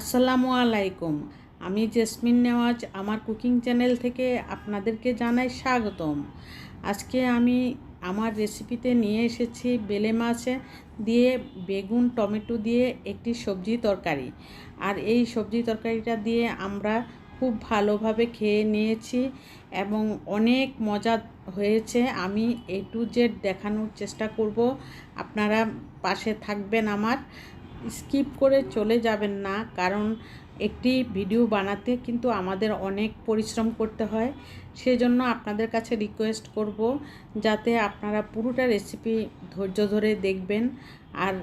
আসসালামু আলাইকুম। আমি জেসমিন নেওয়াজ, আমার কুকিং চ্যানেল থেকে আপনাদেরকে জানাই স্বাগতম। আজকে আমি আমার রেসিপিতে নিয়ে এসেছি বেলে মাছ দিয়ে, বেগুন, টমেটো দিয়ে একটি সবজি তরকারি। আর এই সবজি তরকারিটা দিয়ে আমরা খুব ভালোভাবে খেয়ে নিয়েছি এবং অনেক মজা হয়েছে। আমি এ টু জেড দেখানোর চেষ্টা করব। আপনারা পাশে থাকবেন আমার। স্কিপ করে চলে যাবেন না, কারণ একটি ভিডিও বানাতে কিন্তু আমাদের অনেক পরিশ্রম করতে হয়। সেজন্য আপনাদের কাছে রিকোয়েস্ট করব যাতে আপনারা পুরোটা রেসিপি ধৈর্য ধরে দেখবেন। আর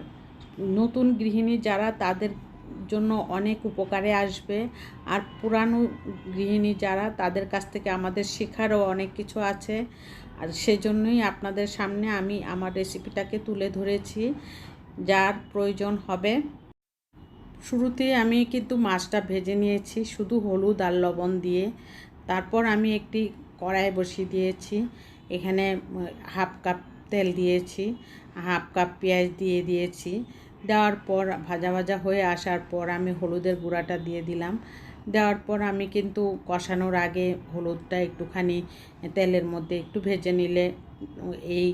নতুন গৃহিণী যারা তাদের জন্য অনেক উপকারে আসবে। আর পুরানো গৃহিণী যারা তাদের কাছ থেকে আমাদের শেখারও অনেক কিছু আছে। আর সেজন্যই আপনাদের সামনে আমি আমার রেসিপিটাকে তুলে ধরেছি। যার প্রয়োজন হবে। শুরুতে আমি কিন্তু মাছটা ভেজে নিয়েছি, শুধু হলুদ আর লবণ দিয়ে। তারপর আমি একটি কড়াই বসিয়ে দিয়েছি, এখানে হাফ কাপ তেল দিয়েছি, হাফ কাপ পেঁয়াজ দিয়ে দিয়েছি। দেওয়ার পর ভাজা ভাজা হয়ে আসার পর আমি হলুদের গুঁড়াটা দিয়ে দিলাম। দেওয়ার পর আমি কিন্তু কষানোর আগে হলুদটা একটুখানি তেলের মধ্যে একটু ভেজে নিলে এই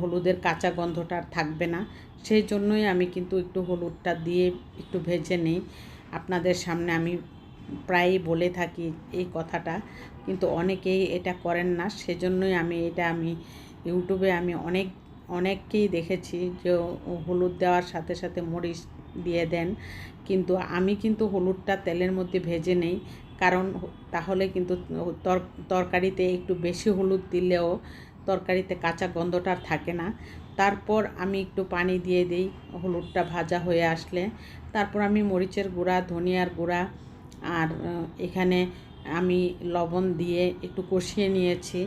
হলুদের কাঁচা গন্ধটা আর থাকবে না। সেই জন্যই আমি কিন্তু একটু হলুদটা দিয়ে একটু ভেজে নিই। আপনাদের সামনে আমি প্রায়ই বলে থাকি এই কথাটা, কিন্তু অনেকেই এটা করেন না। সেজন্যই আমি এটা আমি ইউটিউবে আমি অনেক, অনেককেই দেখেছি যে হলুদ দেওয়ার সাথে সাথে মরিচ দিয়ে দেন। কিন্তু আমি কিন্তু হলুদটা তেলের মধ্যে ভেজে নেই। কারণ তাহলে কিন্তু তরকারিতে একটু বেশি হলুদ দিলেও তরকারিতে কাঁচা গন্ধটা থাকে না। তারপর আমি একটু পানি দিয়ে দিই, হলুদটা ভাজা হয়ে আসলে। তারপর আমি মরিচের গুঁড়া, ধনিয়ার গুঁড়া আর এখানে আমি লবণ দিয়ে একটু কষিয়ে নিয়েছি।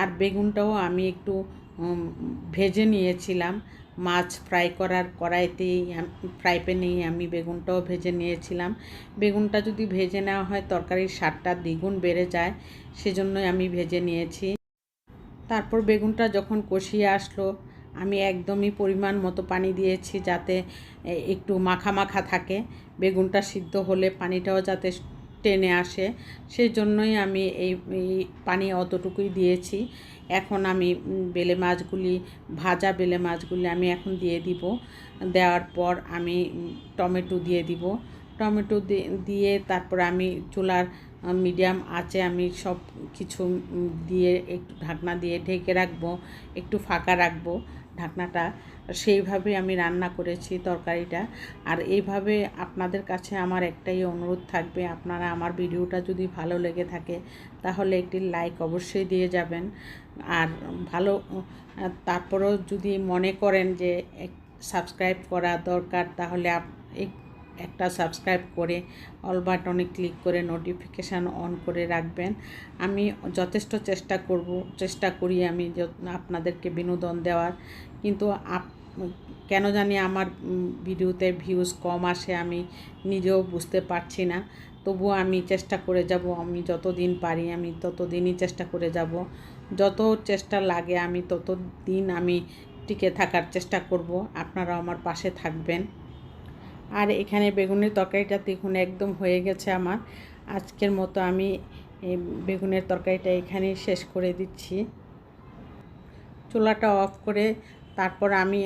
আর বেগুনটাও আমি একটু ভেজে নিয়েছিলাম। মাছ ফ্রাই করার কড়াইতেই ফ্রাই প্যানেই আমি বেগুনটাও ভেজে নিয়েছিলাম। বেগুনটা যদি ভেজে নেওয়া হয়, তরকারির স্বাদটা দ্বিগুণ বেড়ে যায়, সেজন্যই আমি ভেজে নিয়েছি। তারপর বেগুনটা যখন কষিয়ে আসলো, আমি একদমই পরিমাণ মতো পানি দিয়েছি যাতে একটু মাখা মাখা থাকে। বেগুনটা সিদ্ধ হলে পানিটাও যাতে টেনে আসে। সেই জন্যই আমি এই পানি অতটুকুই দিয়েছি। এখন আমি বেলে মাছগুলি, ভাজা বেলে মাছগুলি আমি এখন দিয়ে দিব। দেওয়ার পর আমি টমেটো দিয়ে দিব। টমেটো দিয়ে তারপর আমি চুলার মিডিয়াম আঁচে আমি সব কিছু দিয়ে একটু ঢাকনা দিয়ে ঢেকে রাখব, একটু ফাঁকা রাখব। ঢাকনাটা সেইভাবে আমি রান্না করেছি তরকারিটা। আর এইভাবে আপনাদের কাছে আমার একটাই অনুরোধ থাকবে, আপনারা আমার ভিডিওটা যদি ভালো লেগে থাকে, তাহলে একটি লাইক অবশ্যই দিয়ে যাবেন। আর ভালো, তারপরেও যদি মনে করেন যে সাবস্ক্রাইব করা দরকার, তাহলে একটা সাবস্ক্রাইব করে অল বাটনে ক্লিক করে নোটিফিকেশান অন করে রাখবেন। আমি যথেষ্ট চেষ্টা করব, চেষ্টা করি আমি আপনাদেরকে বিনোদন দেওয়ার। কিন্তু আপ, কেন জানি আমার ভিডিওতে ভিউজ কম আসে, আমি নিজেও বুঝতে পারছি না। তবুও আমি চেষ্টা করে যাব, আমি যতদিন পারি আমি তত দিনই চেষ্টা করে যাব। যত চেষ্টা লাগে আমি তত দিন আমি টিকে থাকার চেষ্টা করব। আপনারা আমার পাশে থাকবেন। আর এখানে বেগুনের তরকারিটা দেখুন একদম হয়ে গেছে আমার। আজকের মতো আমি বেগুনের তরকারিটা এখানেই শেষ করে দিচ্ছি। চুলাটা অফ করে তারপর আমি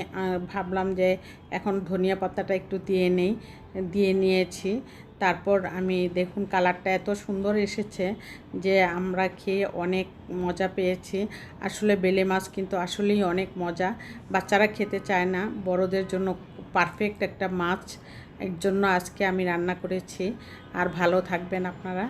ভাবলাম যে এখন ধনিয়া পাতাটা একটু দিয়ে নেই, দিয়ে নিয়েছি। তারপর আমি দেখুন কালারটা এত সুন্দর এসেছে যে আমরা খেয়ে অনেক মজা পেয়েছি। আসলে বেলে মাছ কিন্তু আসলেই অনেক মজা। বাচ্চারা খেতে চায় না, বড়দের জন্য পারফেক্ট একটা মাছ। এর জন্য আজকে আমি রান্না করেছি। আর ভালো থাকবেন আপনারা।